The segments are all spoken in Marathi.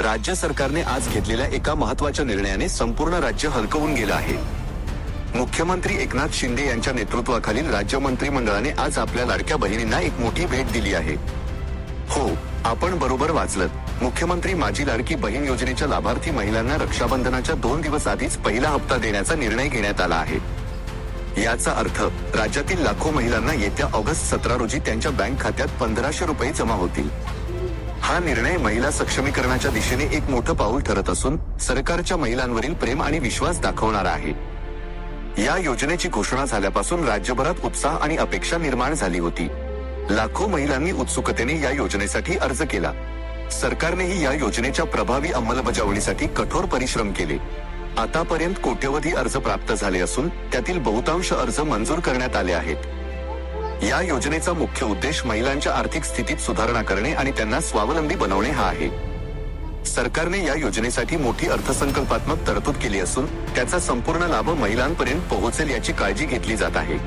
राज्य सरकारने आज घेतलेल्या एका महत्त्वाच्या निर्णयाने संपूर्ण राज्य हलकवून गेलं आहे. मुख्यमंत्री एकनाथ शिंदे यांच्या नेतृत्वाखालील राज्य मंत्रिमंडळाने आज आपल्या लाडक्या बहिणींना एक मोठी भेट दिली आहे. हो आपण बरोबर वाचलं मुख्यमंत्री माझी लाडकी बहीण योजनेच्या लाभार्थी महिलांना रक्षाबंधनाच्या दोन दिवस आधीच पहिला हप्ता देण्याचा निर्णय घेण्यात आला आहे. याचा अर्थ राज्यातील लाखो महिलांना येत्या ऑगस्ट सतरा रोजी त्यांच्या बँक खात्यात पंधराशे रुपये जमा होतील. हा निर्णय महिला सक्षमीकरणाच्या दिशेने एक मोठं पाऊल ठरत असून सरकारच्या महिलांवरील प्रेम आणि विश्वास दाखवणारा आहे. या योजनेची घोषणा झाल्यापासून राज्यभरात उत्साह आणि अपेक्षा निर्माण झाली होती. लाखो महिलांनी उत्सुकतेने या योजनेसाठी अर्ज केला. सरकारनेही या योजनेच्या प्रभावी अंमलबजावणीसाठी कठोर परिश्रम केले. आतापर्यंत कोट्यवधी अर्ज प्राप्त झाले असून त्यातील बहुतांश अर्ज मंजूर करण्यात आले आहेत. या योजनेचा मुख्य उद्देश महिलांच्या आर्थिक स्थितीत सुधारणा करणे आणि त्यांना स्वावलंबी बनवणे हा आहे. सरकारने या योजनेसाठी मोठी अर्थसंकल्पात्मक तरतूद केली असून त्याचा संपूर्ण लाभ महिलांपर्यंत पोहोचेल याची काळजी घेतली जात आहे.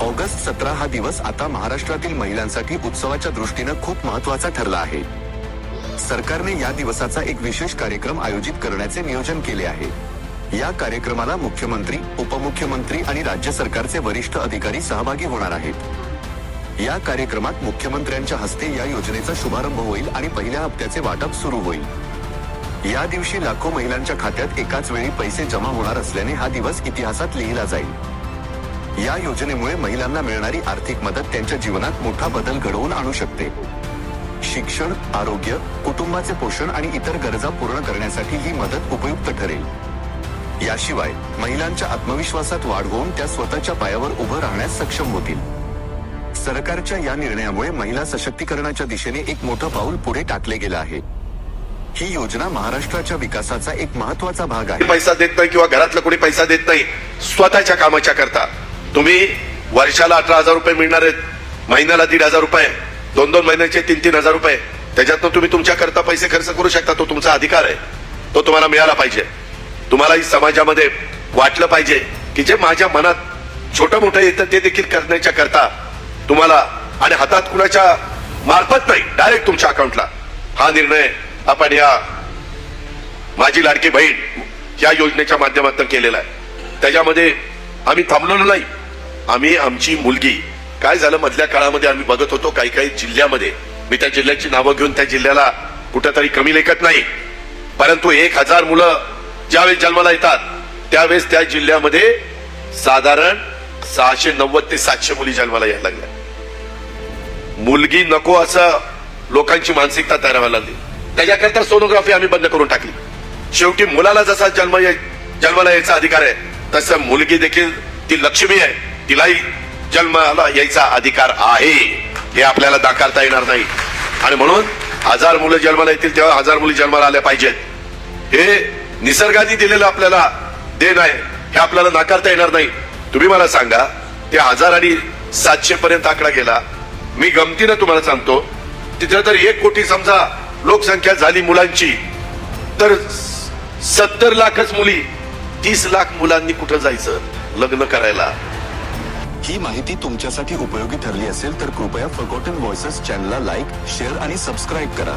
ऑगस्ट सतरा हा दिवस आता महाराष्ट्रातील महिलांसाठी उत्सवाच्या दृष्टीनं खूप महत्त्वाचा ठरला आहे. सरकारने या दिवसाचा एक विशेष कार्यक्रम आयोजित करण्याचे नियोजन केले आहे. या कार्यक्रमाला मुख्यमंत्री उपमुख्यमंत्री आणि राज्य सरकारचे वरिष्ठ अधिकारी सहभागी होणार आहेत. या कार्यक्रमात मुख्यमंत्र्यांच्या हस्ते या योजनेचा शुभारंभ होईल आणि पहिल्या हप्त्याचे वाटप सुरू होईल. या दिवशी लाखो महिलांच्या खात्यात एकाच वेळी पैसे जमा होणार असल्याने हा दिवस इतिहासात लिहिला जाईल. या योजनेमुळे महिलांना मिळणारी आर्थिक मदत त्यांच्या जीवनात मोठा बदल घडवून आणू शकते. शिक्षण आरोग्य कुटुंबाचे पोषण आणि इतर गरजा पूर्ण करण्यासाठी ही मदत उपयुक्त ठरेल. याशिवाय महिलांच्या आत्मविश्वासात वाढ होऊन त्या स्वतःच्या पायावर उभं राहण्यास सक्षम होतील. सरकारच्या या निर्णयामुळे महिला सशक्तीकरणाच्या दिशेने एक मोठं पाऊल पुढे टाकले गेलं आहे. ही योजना महाराष्ट्राच्या विकासाचा एक महत्त्वाचा भाग आहे. पैसा देत नाही किंवा घरातलं कोणी पैसा देत नाही स्वतःच्या कामाच्या करता. तुम्ही वर्षाला अठरा हजार रुपये मिळणार आहेत महिन्याला दीड हजार रुपये दोन दोन महिन्याचे तीन तीन हजार रुपये. त्याच्यातनं तुम्ही तुमच्या करता पैसे खर्च करू शकता तो तुमचा अधिकार आहे. तो तुम्हाला मिळाला पाहिजे. तुम्हालाही समाजामध्ये वाटलं पाहिजे की जे माझ्या मनात छोटं मोठं येतं ते देखील करण्याच्या करता तुम्हाला आणि हातात कुणाच्या मार्फत नाही डायरेक्ट तुमच्या अकाउंटला हा निर्णय आपण या माझी लाडकी बहीण या योजनेच्या माध्यमातून केलेला आहे. त्याच्यामध्ये आम्ही थांबलेलो नाही. आम्ही आमची मुलगी काय झालं मधल्या काळामध्ये आम्ही बघत होतो काही काही जिल्ह्यामध्ये. मी त्या जिल्ह्याची नावं घेऊन त्या जिल्ह्याला कुठेतरी कमी लेखत नाही. परंतु एक हजार मुलं ज्यावेळेस जन्माला येतात त्यावेळेस त्या जिल्ह्यामध्ये साधारण सहाशे नव्वद ते सातशे मुली जन्माला यायला लागल्या. मुलगी नको असं लोकांची मानसिकता तयार व्हायला लागली. त्याच्याकरता सोनोग्राफी आम्ही बंद करून टाकली. शेवटी मुलाला जसा जन्म जन्माला यायचा अधिकार आहे तसं मुलगी देखील ती लक्ष्मी आहे. तिलाही जन्माला यायचा अधिकार आहे. हे आपल्याला दाखवता येणार नाही. आणि म्हणून हजार मुलं जन्माला येतील तेव्हा हजार मुली जन्माला आल्या पाहिजेत. हे निसर्गाने दिलेलं आपल्याला देण आहे हे आपल्याला नाकारता येणार नाही. तुम्ही मला सांगा ते हजार आणि सातशे पर्यंत आकडा गेला. मी गमतीनं तुम्हाला सांगतो तिथे तर एक कोटी समजा लोकसंख्या झाली मुलांची तर सत्तर लाखच मुली तीस लाख मुलांनी कुठं जायचं लग्न करायला? ही माहिती तुमच्यासाठी उपयोगी ठरली असेल तर कृपया फॉरगॉटन व्हॉइसेस चॅनलला लाईक शेअर आणि सबस्क्राईब करा.